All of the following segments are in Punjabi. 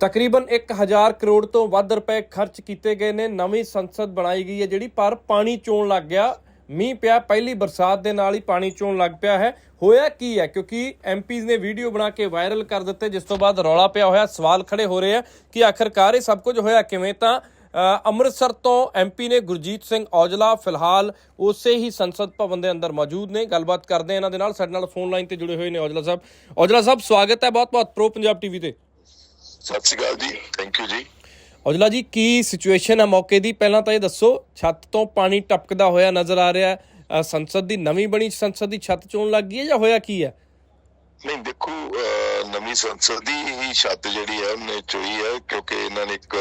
ਤਕਰੀਬਨ 1000 ਕਰੋੜ ਤੋਂ ਵੱਧ ਰੁਪਏ ਖਰਚ ਕੀਤੇ ਗਏ ਨੇ। ਨਵੀਂ ਸੰਸਦ ਬਣਾਈ ਗਈ ਹੈ ਜਿਹੜੀ, ਪਰ ਪਾਣੀ ਚੋਣ ਲੱਗ ਗਿਆ। ਮੀਂਹ ਪਿਆ, ਪਹਿਲੀ ਬਰਸਾਤ ਦੇ ਨਾਲ ਹੀ ਪਾਣੀ ਚੋਣ ਲੱਗ ਪਿਆ ਹੈ। ਹੋਇਆ ਕੀ ਹੈ? ਕਿਉਂਕਿ ਐਮਪੀਜ਼ ਨੇ ਵੀਡੀਓ ਬਣਾ ਕੇ ਵਾਇਰਲ ਕਰ ਦਿੱਤੇ, ਜਿਸ ਤੋਂ ਬਾਅਦ ਰੌਲਾ ਪਿਆ ਹੋਇਆ, ਸਵਾਲ ਖੜੇ ਹੋ ਰਹੇ ਆ ਕਿ ਆਖਰਕਾਰ ਇਹ ਸਭ ਕੁਝ ਹੋਇਆ ਕਿਵੇਂ? ਤਾਂ ਅੰਮ੍ਰਿਤਸਰ ਤੋਂ ਐਮਪੀ ਨੇ ਗੁਰਜੀਤ ਸਿੰਘ ਔਜਲਾ ਫਿਲਹਾਲ ਉਸੇ ਹੀ ਸੰਸਦ ਭਵਨ ਦੇ ਅੰਦਰ ਮੌਜੂਦ ਨੇ। ਗੱਲਬਾਤ ਕਰਦੇ ਇਹਨਾਂ ਦੇ ਨਾਲ। ਸਾਡੇ ਨਾਲ ਫੋਨ ਲਾਈਨ ਤੇ ਜੁੜੇ ਹੋਏ ਨੇ ਔਜਲਾ ਸਾਹਿਬ। ਔਜਲਾ ਸਾਹਿਬ, ਸਵਾਗਤ ਹੈ ਬਹੁਤ-ਬਹੁਤ ਪ੍ਰੋ ਪੰਜਾਬ ਟੀਵੀ ਤੇ। ਸਤਿ ਸ਼੍ਰੀ ਅਕਾਲ ਜੀ। ਥੈਂਕ ਯੂ ਜੀ। ਔਜਲਾ ਜੀ ਕੀ ਸਿਚੁਏਸ਼ਨ ਹੈ ਮੌਕੇ ਦੀ? ਪਹਿਲਾਂ ਤਾਂ ਇਹ ਦੱਸੋ ਛੱਤ ਤੋਂ ਪਾਣੀ ਟਪਕਦਾ ਹੋਇਆ ਨਜ਼ਰ ਆ ਰਿਹਾ ਹੈ। ਸੰਸਦ ਦੀ ਨਵੀਂ ਬਣੀ ਸੰਸਦ ਦੀ ਛੱਤ ਚੋਣ ਲੱਗ ਗਈ ਹੈ ਜਾਂ ਹੋਇਆ ਕੀ ਹੈ? ਨਹੀਂ ਦੇਖੋ ਨਵੀਂ ਸੰਸਦ ਦੀ ਹੀ ਛੱਤ ਜਿਹੜੀ ਹੈ ਉਹਨੇ ਚੋਈ ਹੈ ਕਿਉਂਕਿ ਇਹਨਾਂ ਨੇ ਇੱਕ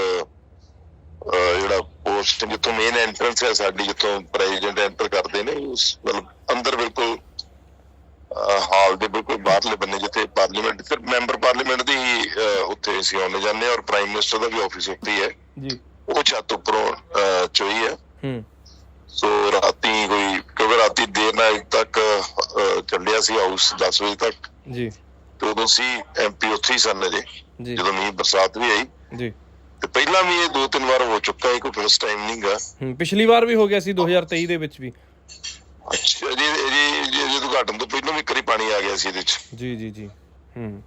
ਜਿਹੜਾ ਪੋਸਟ ਜਿੱਥੋਂ ਮੇਨ ਐਂਟਰੈਂਸ ਹੈ ਸਾਡੀ ਜਿੱਥੋਂ ਪ੍ਰੈਜ਼ੀਡੈਂਟ ਐਂਟਰ ਕਰਦੇ ਨੇ ਉਸ ਮਤਲਬ ਅੰਦਰ ਬਿਲਕੁਲ ਹਾਲ ਦੇ ਬਿਲਕੁਲ ਬਾਹਰਲੇ ਬੰਨੇ ਜਿੱਥੇ ਪਾਰਲੀਮੈਂਟ ਫਿਰ ਮੈਂਬਰ ਪਾਰਲੀਮੈਂਟ ਦੀ ਉੱਥੇ ਅਸੀਂ ਆਉਣੇ ਜਾਂਦੇ ਹਾਂ ਔਰ ਪ੍ਰਾਈਮ ਮਿਨਿਸਟਰ ਦਾ ਵੀ ਆਫਿਸ ਉੱਥੇ ਹੀ ਜੀ। ਉਹ ਛੱਤ ਉੱਪਰੋਂ ਚੋਈ ਹੈ। ਹੂੰ। ਸੋ ਰਾਤੀ ਕੋਈ ਕਿਉਂਕਿ ਰਾਤੀ ਦੇਰ ਨਾਲ ਤੱਕ ਚੱਲਿਆ ਸੀ ਹਾਊਸ 10 ਵਜੇ ਤੱਕ। ਜੀ। ਤੇ ਉਦੋਂ ਸੀ ਐਮਪੀ ਉੱਥੇ ਹੀ ਸਨ ਅਜੇ। ਜੀ। ਜਦੋਂ ਮੀਂਹ ਬਰਸਾਤ ਵੀ ਆਈ। ਜੀ। ਤੇ ਪਹਿਲਾਂ ਵੀ ਇਹ ਦੋ ਤਿੰਨ ਵਾਰ ਹੋ ਚੁੱਕਾ ਹੈ ਕੋਈ ਫਸਟ ਟਾਈਮ ਨਹੀਂਗਾ ਹੂੰ ਪਿਛਲੀ ਵਾਰ ਵੀ ਹੋ ਗਿਆ ਸੀ 2023 ਦੇ ਵਿੱਚ ਵੀ। ਅੱਛਾ ਜੀ ਜੀ ਘਟਣ ਤੋਂ ਪਹਿਲਾਂ ਵੀ ਕਰੀ ਪਾਣੀ ਆ ਗਿਆ ਸੀ ਇਹਦੇ ਚ। ਜੀ ਜੀ ਜੀ। ਹੂੰ।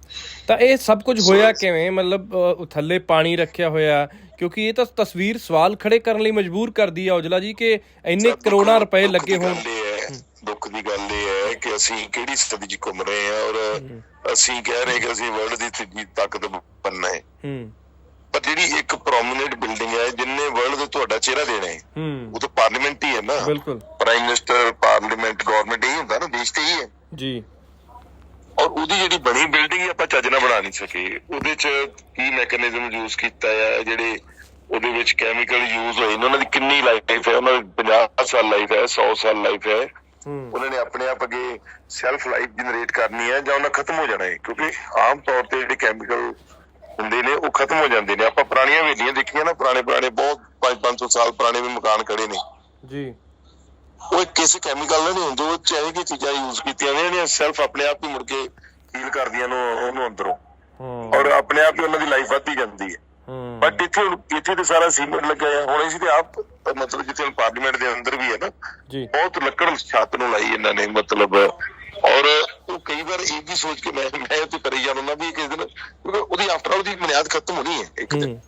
ਤਾਂ ਇਹ ਸਭ ਕੁਝ ਹੋਇਆ ਕਿਵੇਂ? ਮਤਲਬ ਥੱਲੇ ਪਾਣੀ ਰੱਖਿਆ ਹੋਇਆ ਕਿਉਂਕਿ ਇਹ ਤਾਂ ਤਸਵੀਰ ਸਵਾਲ ਖੜੇ ਕਰਨ ਲਈ ਮਜਬੂਰ ਕਰਦੀ ਹੈ ਔਜਲਾ ਜੀ ਕਿ ਇੰਨੇ ਕਰੋੜਾਂ ਰੁਪਏ ਲੱਗੇ ਹੋਣ। ਦੁੱਖ ਦੀ ਗੱਲ ਇਹ ਹੈ ਕਿ ਅਸੀਂ ਕਿਹੜੀ ਸਥਿਤੀ 'ਚ ਘੁੰਮ ਰਹੇ ਹਾਂ ਔਰ ਅਸੀਂ ਕਹਿ ਰਹੇ ਕਿ ਅਸੀਂ ਵਰਲਡ ਦੀ ਤੀਜੀ ਤਾਕਤ ਬਣਨਾ ਹੈ। ਹੂੰ। ਪਰ ਜਿਹੜੀ ਇੱਕ ਪ੍ਰੋਮਿਨੈਂਟ ਬਿਲਡਿੰਗ ਹੈ ਜਿੰਨੇ ਵਰਲਡ ਦੇ ਤੁਹਾਡਾ ਚਿਹਰਾ ਦੇਣਾ ਹੈ ਉਹ ਤਾਂ ਪਾਰਲੀਮੈਂਟ ਹੀ ਹੈ ਨਾ। ਬਿਲਕੁਲ। ਪ੍ਰਾਈਮ ਮਿਨਿਸਟਰ ਪਾਰਲੀਮੈਂਟ ਗਵਰਨਮੈਂਟ ਤੇ ਹੈ ਜੀ। ਔਰ ਉਹਦੀ ਜਿਹੜੀ ਬਣੀ ਬਿਲਡਿੰਗ ਆਪਾਂ ਚੱਜ ਨਾਲ ਬਣਾ ਨਹੀਂ ਸਕੇ। ਉਹਦੇ ਚ ਕੀ ਮੈਕੈਨਿਜ਼ਮ ਯੂਜ਼ ਕੀਤਾ ਹੈ ਜਿਹੜੇ ਉਹਦੇ ਵਿੱਚ ਕੈਮੀਕਲ ਯੂਜ਼ ਹੋਏ ਨੇ ਉਹਨਾਂ ਦੀ ਕਿੰਨੀ ਲਾਈਫ ਹੈ? ਉਹਨਾਂ ਦੀ 50 ਸਾਲ ਲਾਈਫ ਹੈ 100 ਸਾਲ ਲਾਈਫ ਹੈ। ਉਹਨਾਂ ਨੇ ਆਪਣੇ ਆਪ ਅੱਗੇ ਸੈਲਫ ਲਾਈਫ ਜਨਰੇਟ ਕਰਨੀ ਹੈ ਜਾਂ ਉਹਨਾਂ ਖਤਮ ਹੋ ਜਾਣਾ ਹੈ? ਕਿਉਂਕਿ ਆਮ ਤੌਰ ਤੇ ਜਿਹੜੇ ਕੈਮੀਕਲ ਹੁੰਦੇ ਨੇ ਉਹ ਖਤਮ ਹੋ ਜਾਂਦੇ ਨੇ। ਆਪਾਂ ਪੁਰਾਣੀਆਂ ਹਵੇਲੀਆਂ ਦੇਖੀਆਂ ਨਾ ਪੁਰਾਣੇ ਪੁਰਾਣੇ ਬਹੁਤ 5-500 ਸਾਲ ਪੁਰਾਣੇ ਵੀ ਮਕਾਨ ਖੜੇ ਨੇ। ਜੀ। ਉਹ ਕਿਸੇ ਕੈਮੀਕਲ ਨਾਲ ਨਹੀਂ ਹੁੰਦੇ ਉਹ ਚਾਹੇ ਕਿ ਚੀਜ਼ਾਂ ਯੂਜ਼ ਕੀਤੀਆਂ ਨੇ ਜਿਹੜੀਆਂ ਸੈਲਫ ਆਪਣੇ ਆਪ ਹੀ ਮੁੜ ਕੇ ਹੀਲ ਕਰਦੀਆਂ ਨੂੰ ਉਹਨੂੰ ਅੰਦਰੋਂ। ਔਰ ਆਪਣੇ ਆਪ ਹੀ ਉਹਨਾਂ ਦੀ ਲਾਈਫ ਵੱਧਦੀ ਜਾਂਦੀ ਹੈ। ਬਟ ਇੱਥੇ ਇੱਥੇ ਤੇ ਸਾਰਾ ਸੀਮੈਂਟ ਲੱਗਿਆ ਹੈ ਹੁਣ ਅਸੀਂ ਤੇ ਆਪ ਮਤਲਬ ਜਿੱਥੇ ਪਾਰਲੀਮੈਂਟ ਦੇ ਅੰਦਰ ਵੀ ਹੈ ਨਾ ਜੀ। ਬਹੁਤ ਲੱਕੜ ਛੱਤ ਨੂੰ ਲਾਈ ਇਹਨਾਂ ਨੇ ਮਤਲਬ। ਔਰ ਉਹ ਕਈ ਵਾਰ ਇਹ ਵੀ ਸੋਚ ਕੇ ਮੈਂ ਮੈਂ ਤੇ ਕਰੀ ਜਾਂਦਾ ਵੀ ਕਿਸੇ ਦਿਨ ਉਹਦੀ ਆਫਟਰ ਆਲ ਦੀ ਬੁਨਿਆਦ ਖਤਮ ਹੋਣੀ ਹੈ ਇੱਕ ਦਿਨ।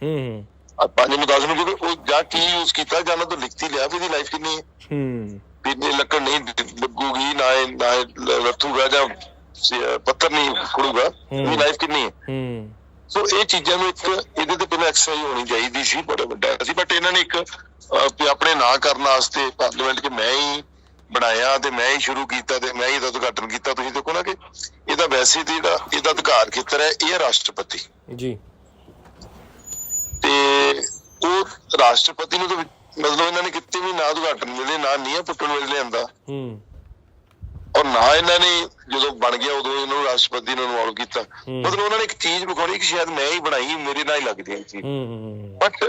ਪੰਜ ਨੂੰ ਕਿਉਂਕਿ ਉਹ ਜਾਂ ਕੀ ਯੂਜ਼ ਕੀਤਾ ਜਾਂ ਉਹਨਾਂ ਤੋਂ ਲਿਖਤੀ ਲਿਆ ਵੀ ਇਹਦੀ ਲਾਈਫ ਕਿੰਨੀ ਹੈ। ਹੂੰ। ਵੀ ਲੱਕੜ ਨਹੀਂ ਲੱਗੂਗੀ ਨਾ ਨਾ ਲੱਥੂਗਾ ਜਾਂ ਪੱਥਰ ਨਹੀਂ ਖੁੜੂਗਾ। ਵੀ ਲਾਈਫ ਕਿੰਨੀ ਹੈ। ਹੂੰ। ਸੋ ਇਹ ਚੀਜ਼ਾਂ ਨੂੰ ਇੱਕ ਇਹਦੇ ਤੇ ਪਹਿਲਾਂ ਐਕਸਰਸਾਈਜ਼ ਹੋਣੀ ਚਾਹੀਦੀ ਸੀ ਬੜਾ ਵੱਡਾ ਸੀ ਬਟ ਇਹਨਾਂ ਨੇ ਇੱਕ ਆਪਣੇ ਨਾਂ ਕਰਨ ਵਾਸਤੇ ਪਾਰਲੀਮੈਂਟ 'ਚ ਮੈਂ ਹੀ ਬਣਾਇਆ ਤੇ ਮੈਂ ਹੀ ਸ਼ੁਰੂ ਕੀਤਾ ਤੇ ਮੈਂ ਹੀ ਇਹਦਾ ਉਦਘਾਟਨ ਕੀਤਾ। ਤੁਸੀਂ ਦੇਖੋ ਨਾ ਕਿ ਇਹਦਾ ਵੈਸੇ ਤੇ ਇਹਦਾ ਅਧਿਕਾਰ ਖੇਤਰ ਹੈ ਇਹ ਰਾਸ਼ਟਰਪਤੀ। ਜੀ। ਤੇ ਉਹ ਰਾਸ਼ਟਰਪਤੀ ਨੂੰ ਤਾਂ ਮਤਲਬ ਇਹਨਾਂ ਨੇ ਕਿਤੇ ਵੀ ਨਾ ਉਦਘਾਟਨ ਵੇਲੇ ਨਾ ਨੀਹਾਂ ਪੁੱਟਣ ਵੇਲੇ ਲਿਆਂਦਾ। ਹੂੰ। ਔਰ ਨਾ ਇਹਨਾਂ ਨੇ ਜਦੋਂ ਬਣ ਗਿਆ ਉਦੋਂ ਇਹਨਾਂ ਨੂੰ ਰਾਸ਼ਟਰਪਤੀ ਨੂੰ ਇਨਵੋਲਵ ਕੀਤਾ। ਹੂੰ। ਮਤਲਬ ਉਹਨਾਂ ਨੇ ਇੱਕ ਚੀਜ਼ ਵਿਖਾਉਣੀ ਕਿ ਸ਼ਾਇਦ ਮੈਂ ਹੀ ਬਣਾਈ ਮੇਰੇ ਨਾਲ ਹੀ ਲੱਗਦੀ ਹੈ ਇਹ ਚੀਜ਼। ਹੂੰ ਹੂੰ ਬਟ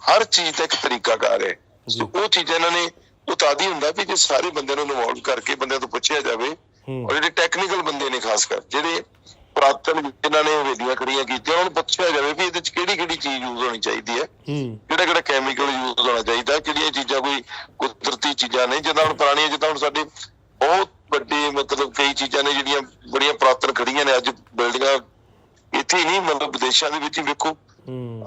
ਹਰ ਚੀਜ਼ ਦਾ ਇੱਕ ਤਰੀਕਾਕਾਰ ਹੈ। ਜੀ। ਸੋ ਉਹ ਚੀਜ਼ਾਂ ਇਹਨਾਂ ਨੇ ਉਤਾਦੀ ਹੁੰਦਾ ਵੀ ਜੇ ਸਾਰੇ ਬੰਦਿਆਂ ਨੂੰ ਇਨਵੋਲਵ ਕਰਕੇ ਬੰਦਿਆਂ ਤੋਂ ਪੁੱਛਿਆ ਜਾਵੇ ਹੂੰ। ਔਰ ਜਿਹੜੇ ਟੈਕਨੀਕਲ ਬੰਦੇ ਨੇ ਖਾਸ ਕਰ ਜਿਹੜੇ ਪੁਰਾਤਨ ਜਿਨ੍ਹਾਂ ਨੇ ਹਵੇਲੀਆਂ ਖੜੀਆਂ ਕੀਤੀਆਂ ਉਹਨਾਂ ਨੂੰ ਪੁੱਛਿਆ ਜਾਵੇ ਵੀ ਇਹਦੇ ਚ ਕਿਹੜੀ ਕਿਹੜੀ ਚੀਜ਼ ਯੂਜ਼ ਹੋਣੀ ਚਾਹੀਦੀ ਹੈ। ਕਿਹੜਾ ਕਿਹੜਾ ਕੈਮੀਕਲ ਯੂਜ਼ ਹੋਣਾ ਚਾਹੀਦਾ ਕਿਹੜੀਆਂ ਚੀਜ਼ਾਂ ਕੋਈ ਕੁਦਰਤੀ ਚੀਜ਼ਾਂ ਨੇ ਜਿੱਦਾਂ ਹੁਣ ਪੁਰਾਣੀਆਂ ਜਿੱਦਾਂ ਹੁਣ ਸਾਡੇ ਬਹੁਤ ਵੱਡੇ ਮਤਲਬ ਕਈ ਚੀਜ਼ਾਂ ਨੇ ਜਿਹੜੀਆਂ ਬੜੀਆਂ ਪੁਰਾਤਨ ਖੜੀਆਂ ਨੇ ਅੱਜ ਬਿਲਡਿੰਗਾਂ ਇੱਥੇ ਨਹੀਂ ਮਤਲਬ ਵਿਦੇਸ਼ਾਂ ਦੇ ਵਿੱਚ ਹੀ ਵੇਖੋ।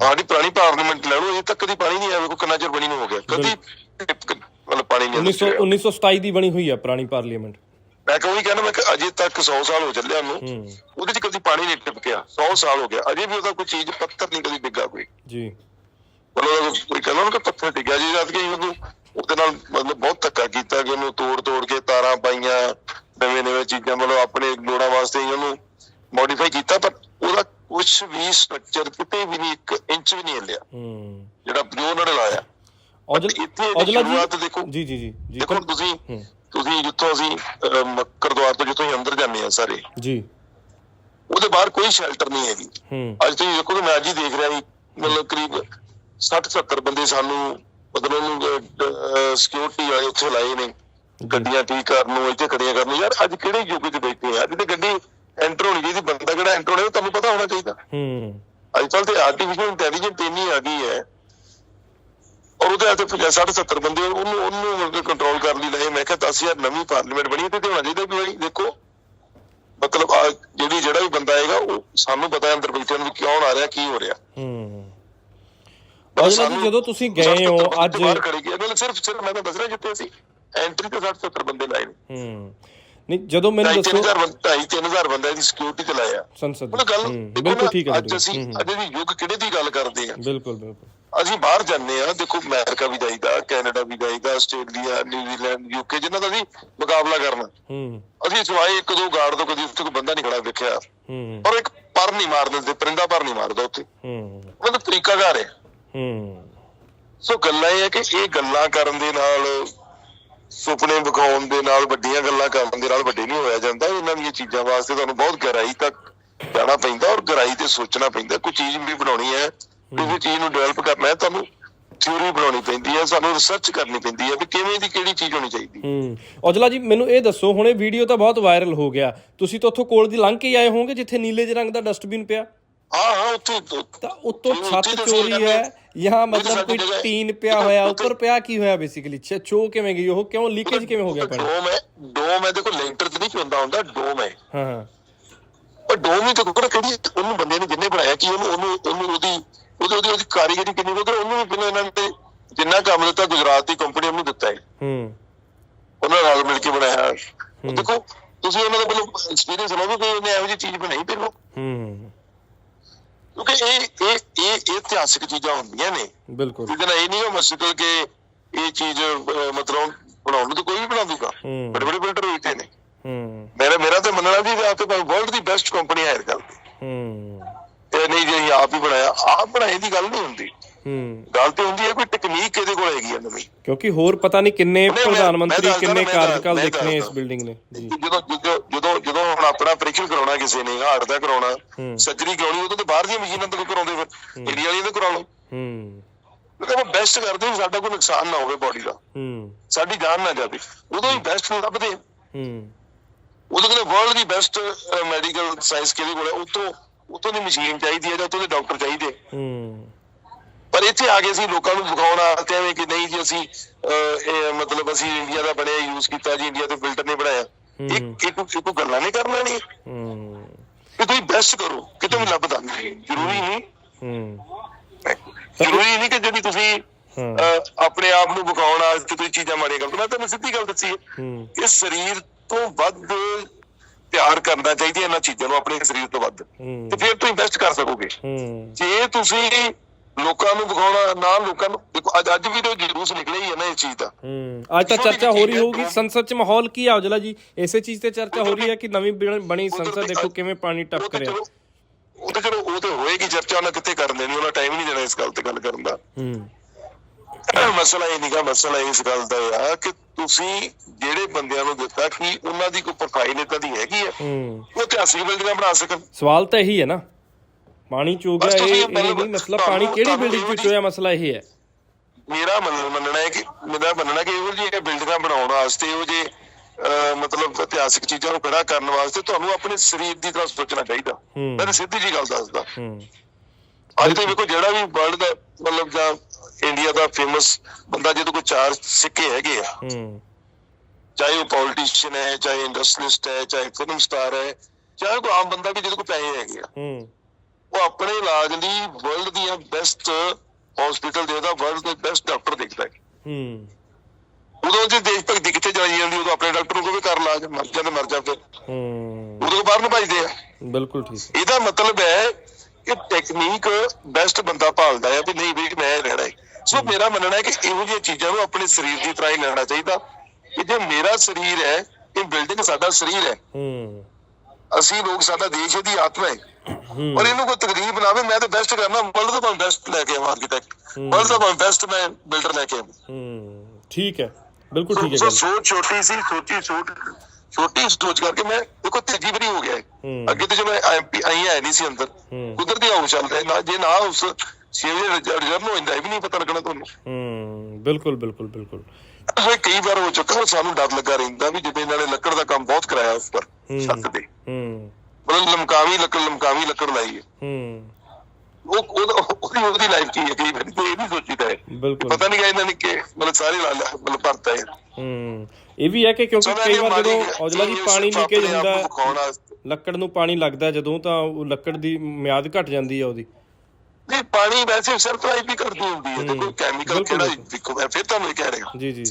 ਸਾਡੀ ਪੁਰਾਣੀ ਪਾਰਲੀਮੈਂਟ ਲੈ ਲਓ ਅਜੇ ਤੱਕ ਕਦੀ ਪਾਣੀ ਨਹੀਂ ਆਇਆ ਵੇਖੋ ਕਿੰਨਾ ਚਿਰ ਬਣੀ ਨੂੰ ਹੋ ਗਿਆ। ਕਦੀ ਮਤਲਬ ਪਾਣੀ ਨਹੀਂ 1900 ਆਇਆ 1927 ਦੀ ਬਣੀ ਹੋਈ ਹੈ ਪੁਰਾਣੀ ਪਾਰਲੀਮੈਂਟ। ਮੈਂ ਕਹਾਂ ਕਹਿੰਦਾ ਮੈਂ ਕਿ ਅਜੇ ਤੱਕ 100 ਸਾਲ ਹੋ ਚੱਲਿਆ ਹੂੰ। ਉਹਦੇ 'ਚ ਕਦੀ ਪਾਣੀ ਨਹੀਂ ਟਿਪਕਿਆ 100 ਸਾਲ ਹੋ ਗਿਆ। ਅਜੇ ਵੀ ਉਹਦਾ ਕੋਈ ਚੀਜ਼ ਪੱਥਰ ਨਹੀਂ ਕਦੀ ਡਿੱਗਾ ਕੋਈ। ਜੀ। ਮਤਲਬ ਕੋਈ ਕਹਿੰਦਾ ਨਾ ਕਿ ਪੱਥਰ ਡਿੱਗਿਆ ਜੀ ਜਦ ਕਿ ਉਹਨੂੰ ਉਹਦੇ ਨਾਲ ਮਤਲਬ ਬਹੁਤ ਧੱਕਾ ਕੀਤਾ ਕਿ ਉਹਨੂੰ ਤੋੜ ਤੋੜ ਕੇ ਤਾਰਾਂ ਪਾਈਆਂ ਨਵੇਂ ਨਵੇਂ ਚੀਜ਼ਾਂ ਮਤਲਬ ਆਪਣੇ ਲੋੜਾਂ ਵਾਸਤੇ ਹੀ ਉਹਨੂੰ ਮੋਡੀਫਾਈ ਕੀਤਾ ਪਰ ਉਹਦਾ ਕੁਝ ਵੀ ਸਟਰਕਚਰ ਕਿਤੇ ਵੀ ਨਹੀਂ ਇੱਕ ਇੰਚ ਵੀ ਨਹੀਂ ਹਿੱਲਿਆ। ਹੂੰ। ਜਿਹੜਾ ਜੋ ਉਹਨਾਂ ਨੇ ਲਾਇਆ। ਔਜਲਾ ਜੀ ਦੇਖੋ। ਜੀ ਜੀ ਜੀ ਦੇਖੋ ਤੁਸੀਂ ਤੁਸੀਂ ਜਿੱਥੋਂ ਅਸੀਂ ਅਹ, ਮੱਕਰ ਦੁਆਰ ਤੋਂ ਜਿੱਥੋਂ ਅੰਦਰ ਜਾਂਦੇ ਆ ਸਾਰੇ। ਜੀ। ਉਹਦੇ ਬਾਹਰ ਕੋਈ ਸ਼ੈਲਟਰ ਨਹੀਂ ਹੈਗੀ। ਅੱਜ ਤੁਸੀਂ ਦੇਖੋ ਮੈਂ ਅੱਜ ਹੀ ਦੇਖ ਰਿਹਾ ਸੀ ਮਤਲਬ ਕਰੀਬ 60 70 ਬੰਦੇ ਸਾਨੂੰ ਮਤਲਬ ਉਹਨੂੰ ਸਿਕਿਉਰਿਟੀ ਵਾਲੇ ਉੱਥੇ ਲਾਏ ਨੇ। ਗੱਡੀਆਂ ਠੀਕ ਕਰਨ ਨੂੰ ਇੱਥੇ ਖੜੀਆਂ ਕਰਨ ਨੂੰ। ਯਾਰ ਅੱਜ ਕਿਹੜੇ ਯੁੱਗ 'ਚ ਬੈਠੇ ਆ? ਅੱਜ ਤੇ ਗੱਡੀ ਐਂਟਰ ਹੋਣੀ ਚਾਹੀਦੀ ਬੰਦਾ ਕਿਹੜਾ ਐਂਟਰ ਹੋਣਾ ਤੁਹਾਨੂੰ ਪਤਾ ਹੋਣਾ ਚਾਹੀਦਾ। ਹੂੰ। ਅੱਜ ਕੱਲ੍ਹ ਤੇ ਆਰਟੀਫੀਸ਼ੀਅਲ ਇੰਟੈਲੀਜੈਂਸ ਇੰਨੀ ਆ ਗਈ ਹੈ ਔਰ ਉਹਦੇ ਹੱਥ 50 60 70 ਬੰਦੇ ਉਹਨੂੰ ਉਹਨੂੰ ਕੰਟਰੋਲ ਕਰਨ ਲਈ ਲਏ। ਮੈਂ ਕਿਹਾ 10000 ਨਵੀਂ ਪਾਰਲੀਮੈਂਟ ਬਣੀ ਤੇ ਹੋਣਾ ਚਾਹੀਦਾ ਵੀ ਭਾਈ ਦੇਖੋ ਮਤਲਬ ਆ ਜਿਹੜੀ ਜਿਹੜਾ ਵੀ ਬੰਦਾ ਆਏਗਾ ਉਹ ਸਾਨੂੰ ਪਤਾ ਹੈ ਅੰਦਰ ਬੈਠੇ ਨੂੰ ਵੀ ਕਿਉਂ ਆ ਰਿਹਾ ਕੀ ਹੋ ਰਿਹਾ। ਹੂੰ। ਜੀ ਜਦੋਂ ਤੁਸੀਂ ਗਏ ਹੋ ਅੱਜ ਨੇ ਸਿਰਫ ਸਿਰਫ ਮੈਂ ਤਾਂ ਦੱਸ ਰਿਹਾ ਜਿੱਥੇ ਅਸੀਂ ਐਂਟਰੀ ਤੇ 60 70 ਬੰਦੇ ਲਾਏ ਨੇ। ਹੂੰ। ਨਹੀਂ ਜਦੋਂ ਮੈਨੂੰ ਦੱਸੋ ਹਜ਼ਾਰ ਬੰਦੇ ਢਾਈ ਤਿੰਨ ਹਜ਼ਾਰ ਬੰਦੇ ਦੀ ਸਿਕਿਉਰਿਟੀ ਤੇ ਲਾਇਆ। ਸੰਸਦ ਬਿਲਕੁਲ ਠੀਕ ਹੈ ਅੱਜ। ਅਸੀਂ ਅੱਜ ਦੀ ਯੁੱਗ ਕਿਹੜੇ ਦੀ ਗੱਲ ਕਰਦੇ ਆ? ਬਿਲਕੁਲ ਬਿਲਕੁਲ। ਅਸੀਂ ਬਾਹਰ ਜਾਂਦੇ ਆ ਦੇਖੋ ਅਮਰੀਕਾ ਵੀ ਜਾਈਦਾ ਕੈਨੇਡਾ ਵੀ ਜਾਈਦਾ ਆਸਟ੍ਰੇਲੀਆ ਨਿਊਜ਼ੀਲੈਂਡ ਯੂਕੇ ਜਿਨ੍ਹਾਂ ਦਾ ਵੀ ਮੁਕਾਬਲਾ ਕਰਨਾ। ਹੂੰ। ਅਸੀਂ ਸਿਵਾਏ ਇੱਕ ਦੋ ਗਾਰਡ ਤੋਂ ਕਦੀ ਉੱਥੇ ਕੋਈ ਬੰਦਾ ਨਹੀਂ ਖੜਾ ਵੇਖਿਆ। ਹੂੰ। ਔਰ ਇੱਕ ਪਰ ਨਹੀਂ ਮਾਰ ਦਿੰਦੇ ਪਰਿੰਦਾ ਪਰ ਨਹੀਂ ਮਾਰਦਾ ਉੱਥੇ। ਹੂੰ। ਉਹਨਾਂ ਦਾ ਤਰੀਕਾ ਘਰ ਹੈ। ਹੂੰ। ਸੋ ਗੱਲਾਂ ਇਹ ਹੈ ਕਿ ਇਹ ਗੱਲਾਂ ਕਰਨ ਦੇ ਨਾਲ ਸੁਪਨੇ ਵਿਖਾਉਣ ਦੇ ਨਾਲ ਵੱਡੀਆਂ ਗੱਲਾਂ ਕਰਨ ਦੇ ਨਾਲ ਵੱਡੇ ਨਹੀਂ ਹੋਇਆ ਜਾਂਦਾ। ਇਹਨਾਂ ਦੀਆਂ ਚੀਜ਼ਾਂ ਵਾਸਤੇ ਤੁਹਾਨੂੰ ਬਹੁਤ ਗਹਿਰਾਈ ਤੱਕ ਜਾਣਾ ਪੈਂਦਾ ਔਰ ਗਹਿਰਾਈ ਤੇ ਸੋਚਣਾ ਪੈਂਦਾ। ਕੋਈ ਚੀਜ਼ ਵੀ ਬਣਾਉਣੀ ਹੈ ਕਿਸੇ ਚੀਜ਼ ਨੂੰ ਡਿਵੈਲਪ ਕਰਨਾ ਹੈ ਤੁਹਾਨੂੰ ਥਿਊਰੀ ਬਣਾਉਣੀ ਪੈਂਦੀ ਹੈ ਸਾਨੂੰ ਰਿਸਰਚ ਕਰਨੀ ਪੈਂਦੀ ਹੈ ਵੀ ਕਿਵੇਂ ਦੀ ਕਿਹੜੀ ਚੀਜ਼ ਹੋਣੀ ਚਾਹੀਦੀ। ਹੂੰ। ਔਜਲਾ ਜੀ ਮੈਨੂੰ ਇਹ ਦੱਸੋ ਹੁਣੇ ਵੀਡੀਓ ਤਾਂ ਬਹੁਤ ਵਾਇਰਲ ਹੋ ਗਿਆ। ਤੁਸੀਂ ਤਾਂ ਉੱਥੋਂ ਕੋਲ ਦੀ ਲੰਘ ਕੇ ਆਏ ਹੋਵੋਗੇ ਜਿੱਥੇ ਨੀਲੇ ਜਿਹੇ ਰੰਗ ਦਾ ਡਸਟਬਿਨ ਪਿਆ? ਹਾਂ ਹਾਂ ਉੱਥੇ ਤਾਂ ਉੱਤੋਂ ਛੱਤ ਚੋਰੀ ਹੈ ਜਾਂ ਮਤਲਬ ਕੋਈ। ਟੀਨ ਪਿਆ ਹੋਇਆ ਉੱਪਰ ਪਿਆ ਕੀ ਹੋਇਆ ਬੇਸਿਕਲੀ ਚੋ ਕਿਵੇਂ ਗਈ? ਉਹ ਕਿਉਂ ਲੀਕੇਜ ਕਿਵੇਂ ਹੋ ਗਿਆ ਪਾਣੀ? ਡੋਮ ਹੈ ਡੋਮ ਹੈ ਦੇਖੋ ਲੈਂਟਰ ਤੇ ਨਹੀਂ ਚੁੰਦਾ ਹੁੰਦਾ ਡੋਮ ਹੈ। ਹਾਂ ਹਾਂ। ਪਰ ਡੋਮ ਹੀ ਤਾਂ ਕਿਹੜੀ ਉਹਨੂੰ ਬੰਦੇ ਨੇ ਜਿੰਨੇ ਬਣਾਇਆ ਕਿ ਉਹਨੂੰ ਉਹਨੂੰ ਉਹਦੀ ਉਹਦੀ ਉਹਦੀ ਕਾਰੀਗਰੀ ਕਿੰਨੀ ਉਹਦੇ ਉਹਨੂੰ ਵੀ ਪਹਿਲਾਂ ਇਹਨਾਂ ਨੇ ਜਿੰਨਾ ਕੰਮ ਦਿੱਤਾ ਗੁਜਰਾਤ ਦੀ ਕੰਪਨੀ ਉਹਨੂੰ ਦਿੱਤਾ ਹੈ। ਹੂੰ। ਉਹਨਾਂ ਨਾਲ ਮਿਲ ਕੇ ਬਣਾਇਆ ਦੇਖੋ ਤੁਸੀਂ ਉਹਨਾਂ ਦਾ ਪਹਿਲਾਂ ਐਕਸਪੀਰੀਅੰਸ ਲਓ ਵੀ ਉਹਨੇ ਇਹੋ ਜਿਹੀ ਚੀਜ਼ ਬਣਾਈ ਪਹਿਲਾਂ। ਹੂੰ। ਕਿਉਂਕਿ ਇਹ ਇਹ ਇਹ ਇਹ ਇਤਿਹਾਸਿਕ ਚੀਜ਼ਾਂ ਹੁੰਦੀਆਂ ਨੇ। ਬਿਲਕੁਲ। ਜਿਹਦੇ ਨਾਲ ਇਹ ਨਹੀਂ ਹੋ ਮਸਕਲ ਕਿ ਇਹ ਚੀਜ਼ ਮਤਲਬ ਬਣਾਉਣ ਨੂੰ ਤਾਂ ਕੋਈ ਵੀ ਬਣਾ ਦੂਗਾ ਹੂੰ। ਬੜੇ ਬੜੇ ਬਿਲਡਰ ਹੋਏ ਨੇ। ਹੂੰ। ਮੇਰਾ ਮੇਰਾ ਤਾਂ ਮੰਨਣਾ ਵੀ ਆਪ ਤੇ ਵਰਲਡ ਦੀ ਬੈਸਟ ਕੰਪਨੀ ਹਾਇਰ ਕਰਦੀ ਹੂੰ। ਇਹ ਨਹੀਂ ਜੇ ਆਪ ਹੀ ਬਣਾਇਆ ਆਪ ਬਣਾਏ ਦੀ ਗੱਲ ਨਹੀਂ ਹੁੰਦੀ। ਹੂੰ। ਗੱਲ ਤੇ ਹੁੰਦੀ ਹੈ ਕੋਈ ਟੈਕਨੀਕ ਇਹਦੇ ਕੋਲ ਹੈਗੀ ਆ ਨਵੀਂ? ਕਿਉਂਕਿ ਹੋਰ ਪਤਾ ਨਹੀਂ ਕਿੰਨੇ ਪ੍ਰਧਾਨ ਮੰਤਰੀ ਕਿੰਨੇ ਕਾਰਜਕਾਲ ਦੇਖਣੇ ਇਸ। ਬਿਲਡਿੰਗ ਨੇ। ਜੀ। ਜਦੋਂ ਜਦੋਂ ਜਦੋਂ ਹੁਣ ਆਪਣਾ ਆਪਰੇਸ਼ਨ ਕਰਾਉਣਾ ਕਿਸੇ ਨੇ ਹਾਰਟ ਦਾ ਕਰਾਉਣਾ ਹੂੰ। ਸਰਜਰੀ ਕਰਾਉਣੀ ਉਦੋਂ ਤੇ ਬਾਹਰ ਦੀਆਂ ਮਸ਼ੀਨਾਂ ਤੋਂ ਕਰਾਉਂਦੇ ਫਿਰ। ਇੰਡੀਆ ਵਾਲੀਆਂ ਤੋਂ ਕਰਾ ਲਓ। ਹੂੰ। ਕਿਉਂਕਿ ਉਹ ਬੈਸਟ ਕਰਦੇ ਵੀ ਸਾਡਾ ਕੋਈ ਨੁਕਸਾਨ ਨਾ ਹੋਵੇ ਬਾਡੀ ਦਾ। ਹੂੰ। ਸਾਡੀ ਜਾਨ ਨਾ ਜਾਵੇ। ਉਦੋਂ ਹੀ ਬੈਸਟ ਲੱਭਦੇ। ਹੂੰ। ਉਦੋਂ ਕਹਿੰਦੇ ਵਰਲਡ ਦੀ ਬੈਸਟ ਮੈਡੀਕਲ ਸਾਇੰਸ ਕਿਹਦੇ ਕੋਲ ਹੈ? ਉਤੋਂ ਉਤੋਂ ਦੀ ਮਸ਼ੀਨ ਚਾਹੀਦੀ ਹੈ ਜਾਂ ਉਤੋਂ ਦੇ ਡਾਕਟਰ ਚਾਹੀਦੇ। ਹੂੰ। ਪਰ ਇੱਥੇ ਆ ਕੇ ਅਸੀਂ ਲੋਕਾਂ ਨੂੰ ਵਿਖਾਉਣ ਆ ਤੇ ਐਵੇਂ ਕਿ ਨਹੀਂ ਜੀ ਅਸੀਂ ਇਹ ਮਤਲਬ ਅਸੀਂ ਇੰਡੀਆ ਦਾ ਬਣਿਆ ਯੂਜ਼ ਕੀਤਾ ਜੀ ਇੰਡੀਆ ਦੇ ਫਿਲਟਰ ਨੇ ਬਣਾਇਆ। ਇੱਕ ਇੱਕ ਇੱਕ ਗੱਲਾਂ ਨਹੀਂ ਕਰਨਾ ਨਹੀਂ ਹੂੰ। ਕਿ ਤੁਸੀਂ ਬੈਸਟ ਕਰੋ ਕਿਤੇ ਵੀ ਲੱਭਦਾ ਨਹੀਂ। ਜ਼ਰੂਰੀ ਨਹੀਂ। ਹੂੰ। ਜ਼ਰੂਰੀ ਨਹੀਂ ਕਿ ਜਿਹੜੀ ਤੁਸੀਂ ਆਪਣੇ ਆਪ ਨੂੰ ਵਿਖਾਉਣ ਕਿ ਤੁਸੀਂ ਚੀਜ਼ਾਂ ਮਾੜੀਆਂ ਕਰਦੇ ਮੈਂ ਤੁਹਾਨੂੰ ਸਿੱਧੀ ਗੱਲ ਦੱਸੀ ਹੈ ਹੂੰ। ਕਿ ਸਰੀਰ ਤੋਂ ਵੱਧ ਪਿਆਰ ਕਰਨਾ ਚਾਹੀਦਾ ਇਹਨਾਂ ਚੀਜ਼ਾਂ ਨੂੰ ਆਪਣੇ ਸਰੀਰ ਤੋਂ ਵੱਧ। ਤੇ ਫਿਰ ਤੁਸੀਂ ਬੈਸਟ ਕਰ ਸਕੋਗੇ। ਜੇ ਤੁਸੀਂ ਲੋਕਾਂ ਨੂੰ ਵਿਖਾਉਣਾ ਨਾ ਲੋਕਾਂ ਨੂੰ ਦੇਖੋ ਅੱਜ ਅੱਜ ਵੀ ਤਾਂ ਜਲੂਸ ਨਿਕਲਿਆ ਹੀ ਹੈ ਨਾ ਇਸ ਚੀਜ਼ ਦਾ। ਹੂੰ। ਅੱਜ ਤਾਂ ਚਰਚਾ ਹੋ ਰਹੀ ਹੋਊਗੀ ਸੰਸਦ 'ਚ ਮਾਹੌਲ ਕੀ ਆ ਉਜਲਾ ਜੀ? ਇਸੇ ਚੀਜ਼ ਤੇ ਚਰਚਾ ਹੋ ਰਹੀ ਹੈ ਕਿ ਨਵੀਂ ਬਣ- ਸੰਸਦ ਦੇਖੋ ਕਿਵੇਂ ਪਾਣੀ ਟੱਪ ਚਲੋ ਉਹ ਤਾਂ ਚਲੋ ਉਹ ਤਾਂ ਹੋਏਗੀ ਚਰਚਾ ਉਹਨਾਂ ਕਿੱਥੇ ਕਰਨ ਦੇਣੀ ਉਹਨਾਂ ਟਾਈਮ ਨਹੀਂ ਦੇਣਾ ਇਸ ਗੱਲ ਤੇ ਗੱਲ ਕਰਨ ਦਾ। ਹੂੰ। ਮਸਲਾ ਇਹ ਨਹੀਂਗਾ ਮਸਲਾ ਇਸ ਗੱਲ ਦਾ ਆ ਕਿ ਤੁਸੀਂ ਜਿਹੜੇ ਬੰਦਿਆਂ ਨੂੰ ਦਿੱਤਾ ਕਿ ਉਹਨਾਂ ਦੀ ਕੋਈ ਪ੍ਰੋਫਾਈਲ ਇਦਾਂ ਦੀ ਹੈਗੀ ਹੂੰ। ਉਹ ਇਤਿਹਾਸਿਕ ਬਿਲਡਿੰਗਾਂ ਬਣਾ ਸਕਣ। ਸਵਾਲ ਤਾਂ ਇਹੀ ਹੈ ਨਾ। ਪਾਣੀ ਚੋ ਗਿਆ ਬਸ ਤੁਸੀਂ ਇਹ ਇਹ ਨਹੀਂ ਮਸਲਾ ਪਾਣੀ ਕਿਹੜੀ ਬਿਲਡਿੰਗ ਇਹੋ 'ਚ ਚੋਇਆ ਮਸਲਾ ਇਹ ਹੈ? ਮੇਰਾ ਮੰਨ- ਮੰਨਣਾ ਹੈ ਕਿ ਮੇਰਾ ਮੰਨਣਾ ਕਿ ਇਹੋ ਜਿਹੀਆਂ ਬਿਲਡਿੰਗਾਂ ਬਣਾਉਣ ਵਾਸਤੇ ਜਿਹੇ ਅਹ, ਮਤਲਬ ਇਤਿਹਾਸਿਕ ਚੀਜ਼ਾਂ ਨੂੰ ਖੜਾ ਕਰਨ ਵਾਸਤੇ ਤੁਹਾਨੂੰ ਆਪਣੇ ਸਰੀਰ ਦੀ ਤਰ੍ਹਾਂ ਸੋਚਣਾ ਚਾਹੀਦਾ। ਮੈਂ ਸਿੱਧੀ ਜੀ ਗੱਲ ਦੱਸਦਾ। ਅੱਜ ਤੇ ਵੇਖੋ ਜਿਹੜਾ ਵੀ ਵਰਲਡ ਦਾ ਮਤਲਬ ਜਾਂ ਇੰਡੀਆ ਦਾ ਫੇਮਸ ਬੰਦਾ ਜਿਹਦੇ ਕੋਲ ਚਾਰ ਸਿੱਕੇ ਹੈਗੇ ਆ। ਹੂੰ। ਚਾਹੇ ਉਹ ਪੋਲੀਟੀਸ਼ੀਅਨ ਹੈ ਚਾਹੇ ਇੰਡਸਟਰੀਲਿਸਟ ਹੈ ਚਾਹੇ ਫਿਲਮ ਸਟਾਰ ਹੈ ਚਾਹੇ ਕੋਈ ਆਮ ਬੰਦਾ ਵੀ ਜਿਹਦੇ ਕੋਲ ਪੈਸੇ ਹੈਗੇ ਆ। ਹੂੰ। ਉਹ ਆਪਣੇ ਇਲਾਜ ਲਈ ਵਰਲਡ ਦੀਆਂ ਬੈਸਟ ਹਸਪੀਟਲ ਦੇਖਦਾ ਵਰਲਡ ਦੇ ਬੈਸਟ ਡਾਕਟਰ ਦੇਖਦਾ। ਹੈ। ਹੂੰ ਉਦੋਂ ਜੇ ਦੇਸ਼ ਭਗਤੀ ਕਿੱਥੇ ਚਲਾਈ ਜਾਂਦੀ ਉਦੋਂ ਆਪਣੇ ਡਾਕਟਰ ਨੂੰ ਕਹੇ ਕਰ ਇਲਾਜ ਮਰ ਜਾ ਤੇ ਮਰ ਜਾ ਫਿਰ। ਹੂੰ। ਉਦੋਂ ਬਾਹਰ ਨੂੰ ਭਜਦੇ ਆ। ਬਿਲਕੁਲ ਠੀਕ। ਇਹਦਾ ਮਤਲਬ ਹੈ ਕਿ ਟੈਕਨੀਕ ਬੈਸਟ ਬੰਦਾ ਭਾਲਦਾ ਹੈ ਵੀ ਨਹੀਂ ਵੀ ਮੈਂ ਇਹ ਲੈਣਾ ਹੈ। ਸੋ ਮੇਰਾ ਮੰਨਣਾ ਹੈ ਕਿ ਇਹੋ ਜਿਹੀਆਂ ਚੀਜ਼ਾਂ ਨੂੰ ਆਪਣੇ ਸਰੀਰ ਦੀ ਤਰ੍ਹਾਂ ਹੀ ਲੈਣਾ ਚਾਹੀਦਾ। ਕਿ ਜੇ ਮੇਰਾ ਸਰੀਰ ਹੈ ਇਹ ਬਿਲਡਿੰਗ ਸਾਡਾ ਸਰੀਰ ਹੈ। ਹੂੰ। ਅਸੀਂ ਲੋਕ ਸਾਡਾ ਦੇਸ਼ ਦੀ ਆਤਮਾ ਹੈ। ਔਰ ਇਹਨੂੰ ਕੋਈ ਤਕਲੀਫ ਬਣਾਵੇ ਮੈਂ ਤਾਂ ਬੈਸਟ ਕਰਨਾ ਵਰਲਡ ਦਾ ਮੈਂ ਬੈਸਟ ਲੈ ਕੇ ਆਵਾਂ ਆਰਕੀਟੈਕਟ ਵਰਲਡ ਦਾ ਮੈਂ ਬੈਸਟ ਮੈਂ ਬਿਲਡਰ ਲੈ ਕੇ ਆਵਾਂ। ਹੂੰ ਠੀਕ ਹੈ ਬਿਲਕੁਲ ਠੀਕ ਹੈ ਸੋ ਸੋਚ ਛੋਟੀ ਸੀ ਸੋਚੀ ਸੋਚ ਛੋਟੀ ਸੋਚ ਕਰਕੇ ਮੈਂ ਦੇਖੋ ਤੀਜੀ ਵਾਰੀ ਹੋ ਗਿਆ ਹੈ। ਅੱਗੇ ਤੇ ਜਦੋਂ ਐਮਪੀ ਆਈ ਹੈ ਨਹੀਂ ਸੀ ਅੰਦਰ। ਕੁਦਰਤੀ ਹਾਊਸ ਚੱਲਦਾ ਨਾ ਜੇ ਨਾ ਉਸ ਛੇਵੇਂ ਰਿਜ਼ਰਵ ਹੋ ਜਾਂਦਾ ਇਹ ਵੀ ਨਹੀਂ ਪਤਾ ਲੱਗਣਾ ਤੁਹਾਨੂੰ। ਹੂੰ ਬਿਲਕੁਲ ਬਿਲਕੁਲ ਬਿਲਕੁਲ। ਇਹ ਕਈ ਵਾਰ ਹੋ ਚੁੱਕਾ ਸਾਨੂੰ ਡਰ ਲੱਗਾ ਰਹਿੰਦਾ ਵੀ ਜਿਵੇਂ ਇਹਨਾਂ ਨੇ ਲੱਕੜ ਦਾ ਕੰਮ ਬਹੁਤ ਕਰਾਇਆ ਉੱਪਰ ਹੂੰ। ਛੱਤ ਤੇ। ਹੂੰ। ਮਤਲਬ ਲਮਕਾਵੀ ਲੱਕੜ ਲਮਕਾਵੀ ਲੱਕੜ ਲਾਈ ਹੈ। ਹੂੰ। ਉਹ ਉਹਦਾ- ਉਹਦੀ ਲਾਈਫ ਕੀ ਹੈ ਕਈ ਵਾਰੀ ਇਹ ਨਹੀਂ ਸੋਚੀਦਾ ਹੈ। ਬਿਲਕੁਲ। ਪਤਾ ਨਹੀਂ ਕਿ ਇਹਨਾਂ ਨੇ ਕਿ ਮਤਲਬ ਸਾਰੇ ਲਾ ਲਿਆ ਮਤਲਬ ਭਰਤਾ ਹੈ। ਹੂੰ ਇਹ ਵੀ ਹੈ ਕਿ ਕਿਉਂਕਿ ਕਈ ਵਾਰ ਜਦੋਂ ਔਜਲਾ ਜੀ ਪਾਣੀ ਲੀਕੇਜ ਹੁੰਦਾ ਲੱਕੜ ਨੂੰ ਪਾਣੀ ਲੱਗਦਾ ਜਦੋਂ ਤਾਂ ਉਹ ਲੱਕੜ ਦੀ ਮਿਆਦ ਘਟ ਜਾਂਦੀ ਹੈ ਉਹਦੀ। ਨਹੀਂ ਪਾਣੀ ਵੈਸੇ ਸਰਪ੍ਰਾਈਜ਼ ਵੀ ਕਰਦੀ ਹੁੰਦੀ ਹੈ ਤੇ ਕੋਈ ਕੈਮੀਕਲ ਕਿਹੜਾ। ਦੇਖੋ ਮੈਂ ਫਿਰ ਤੁਹਾਨੂੰ ਇਹ ਕਹਿ ਰਿਹਾ। ਜੀ ਜੀ।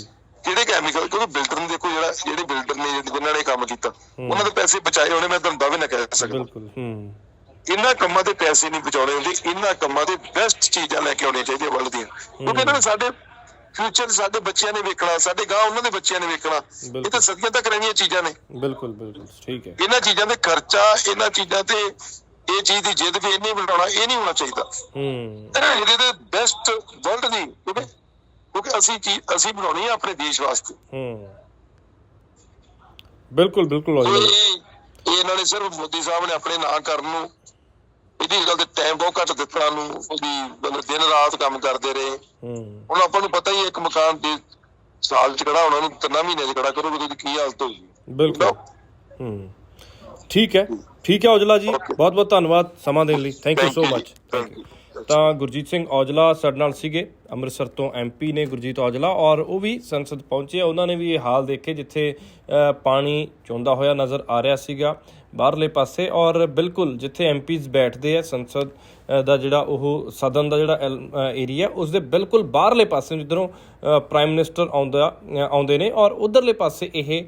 ਕਿਹੜੇ ਕੈਮੀਕਲ ਕਿਉਂਕਿ ਬਿਲਡਰ ਨੇ ਦੇਖੋ ਜਿਹੜਾ ਜਿਹੜੇ ਬਿਲਡਰ ਨੇ ਜਿਨ੍ਹਾਂ ਨੇ ਕੰਮ ਕੀਤਾ ਉਹਨਾਂ ਦੇ ਪੈਸੇ ਬਚਾਏ ਹੋਣੇ ਮੈਂ ਤੁਹਾਨੂੰ ਦਾਅਵੇ ਨਾ ਕਹਿ ਸਕਦਾ। ਬਿਲਕੁਲ ਹੂੰ। ਇਹਨਾਂ ਕੰਮਾਂ ਦੇ ਪੈਸੇ ਨਹੀਂ ਬਚਾਉਣੇ ਹੁੰਦੇ ਇਹਨਾਂ ਕੰਮਾਂ ਦੇ ਬੈਸਟ ਚੀਜ਼ਾਂ ਲੈ ਕੇ ਆਉਣੀਆਂ ਚਾਹੀਦੀਆਂ ਵਰਲਡ ਦੀਆਂ। ਕਿਉਂਕਿ ਇਹਨਾਂ ਨੇ ਸਾਡੇ ਫਿਊਚਰ ਸਾਡੇ ਬੱਚਿਆਂ ਨੇ ਵੇਖਣਾ ਸਾਡੇ ਗਾਂ ਉਹਨਾਂ ਦੇ ਬੱਚਿਆਂ ਨੇ ਵੇਖਣਾ। ਇਹ। ਤਾਂ ਸਦੀਆਂ ਤੱਕ ਰਹਿਣੀਆਂ ਚੀਜ਼ਾਂ ਨੇ। ਬਿਲਕੁਲ ਬਿਲਕੁਲ ਠੀਕ ਹੈ। ਇਹਨਾਂ ਚੀਜ਼ਾਂ ਤੇ ਖਰਚਾ ਇਹਨਾਂ ਚੀਜ਼ਾਂ ਤੇ ਇਹ ਚੀਜ਼ ਦੀ ਜਿੱਦ ਵੀ ਇੰਨੀ ਬਣਾਉਣਾ ਇਹ ਨਹੀਂ ਹੋਣਾ ਚਾਹੀਦਾ। ਹੂੰ। ਇਹਦੇ ਤੇ ਬੈਸਟ ਵਰਲਡ ਦੀ ਕਿਉਂਕਿ ਕਿਉਂਕਿ ਅਸੀਂ ਚੀਜ਼ ਅਸੀਂ ਬਣਾਉਣੀ ਹੈ ਆਪਣੇ ਦੇਸ਼ ਵਾਸਤੇ। ਹੂੰ। ਬਿਲਕੁਲ ਬਿਲਕੁਲ ਇਹ ਇਹ ਇਹਨਾਂ ਨੇ ਸਿਰਫ ਮੋਦੀ ਸਾਹਿਬ ਨੇ ਆਪਣੇ ਨਾਂ ਕਰਨ ਨੂੰ ਇਹਦੀ ਗੱਲ ਤੇ ਟਾਈਮ ਬਹੁਤ ਘੱਟ ਦਿੱਤਾ ਨੂੰ ਉਹਦੀ ਮਤਲਬ ਦਿਨ ਰਾਤ ਕੰਮ ਕਰਦੇ ਰਹੇ। ਹੂੰ। ਹੁਣ ਆਪਾਂ ਨੂੰ ਪਤਾ ਹੀ ਇੱਕ ਮਕਾਨ ਦੇ ਸਾਲ ਚ ਖੜਾ ਹੋਣਾ ਨੂੰ ਤਿੰਨਾਂ ਮਹੀਨੇ ਚ ਖੜਾ ਕਰੋਗੇ ਤੇ ਕੀ ਹਾਲਤ ਹੋਊਗੀ। ਬਿਲਕੁਲ। ਹੂੰ। ਠੀਕ ਹੈ। ਠੀਕ ਹੈ ਔਜਲਾ ਜੀ। ਬਹੁਤ ਬਹੁਤ ਧੰਨਵਾਦ ਸਮਾਂ ਦੇਣ ਲਈ। ਥੈਂਕ ਯੂ ਸੋ ਮਚ ਤਾਂ ਗੁਰਜੀਤ ਸਿੰਘ ਔਜਲਾ ਸਾਡੇ ਨਾਲ ਸੀਗੇ। ਅੰਮ੍ਰਿਤਸਰ ਤੋਂ ਐਮਪੀ ਨੇ ਗੁਰਜੀਤ ਔਜਲਾ ਔਰ ਉਹ ਵੀ ਸੰਸਦ ਪਹੁੰਚੇ ਉਹਨਾਂ ਨੇ ਵੀ ਇਹ ਹਾਲ ਦੇਖੇ ਜਿੱਥੇ ਪਾਣੀ ਚੋਂਦਾ ਹੋਇਆ ਨਜ਼ਰ ਆ ਰਿਹਾ ਸੀਗਾ ਬਾਹਰਲੇ ਪਾਸੇ ਔਰ ਬਿਲਕੁਲ ਜਿੱਥੇ ਐਮਪੀਜ਼ ਬੈਠਦੇ ਆ ਸੰਸਦ ਦਾ ਜਿਹੜਾ ਉਹ ਸਦਨ ਦਾ ਜਿਹੜਾ ਏਰੀਆ ਉਸ ਦੇ ਬਿਲਕੁਲ ਬਾਹਰਲੇ ਪਾਸੇ ਜਿੱਧਰੋਂ ਪ੍ਰਾਈਮ ਮਿਨਿਸਟਰ ਆਉਂਦਾ ਆਉਂਦੇ ਨੇ ਔਰ ਉਧਰਲੇ ਪਾਸੇ ਇਹ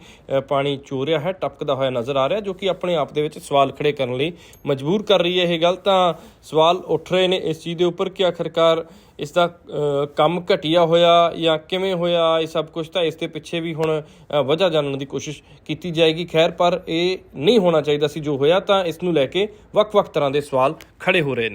ਪਾਣੀ ਚੋ ਰਿਹਾ ਹੈ, ਟਪਕਦਾ ਹੋਇਆ ਨਜ਼ਰ ਆ ਰਿਹਾ, ਜੋ ਕਿ ਆਪਣੇ ਆਪ ਦੇ ਵਿੱਚ ਸਵਾਲ ਖੜੇ ਕਰਨ ਲਈ ਮਜਬੂਰ ਕਰ ਰਹੀ ਹੈ ਇਹ ਗੱਲ। ਤਾਂ ਸਵਾਲ ਉੱਠ ਰਹੇ ਨੇ ਇਸ ਚੀਜ਼ ਦੇ ਉੱਪਰ ਕਿ ਆਖਰਕਾਰ ਇਸ ਦਾ ਕੰਮ ਘਟਿਆ ਹੋਇਆ ਜਾਂ ਕਿਵੇਂ ਹੋਇਆ, ਇਹ ਸਭ ਕੁਝ ਤਾਂ ਇਸ ਦੇ ਪਿੱਛੇ ਵੀ ਹੁਣ ਵਜ੍ਹਾ ਜਾਣਨ ਦੀ ਕੋਸ਼ਿਸ਼ ਕੀਤੀ ਜਾਏਗੀ। ਖੈਰ, ਪਰ ਇਹ ਨਹੀਂ ਹੋਣਾ ਚਾਹੀਦਾ ਸੀ ਜੋ ਹੋਇਆ, ਤਾਂ ਇਸ ਨੂੰ ਲੈ ਕੇ ਵੱਖ-ਵੱਖ ਤਰ੍ਹਾਂ ਦੇ ਸਵਾਲ ਖੜੇ ਹੋ ਰਹੇ ਨੇ।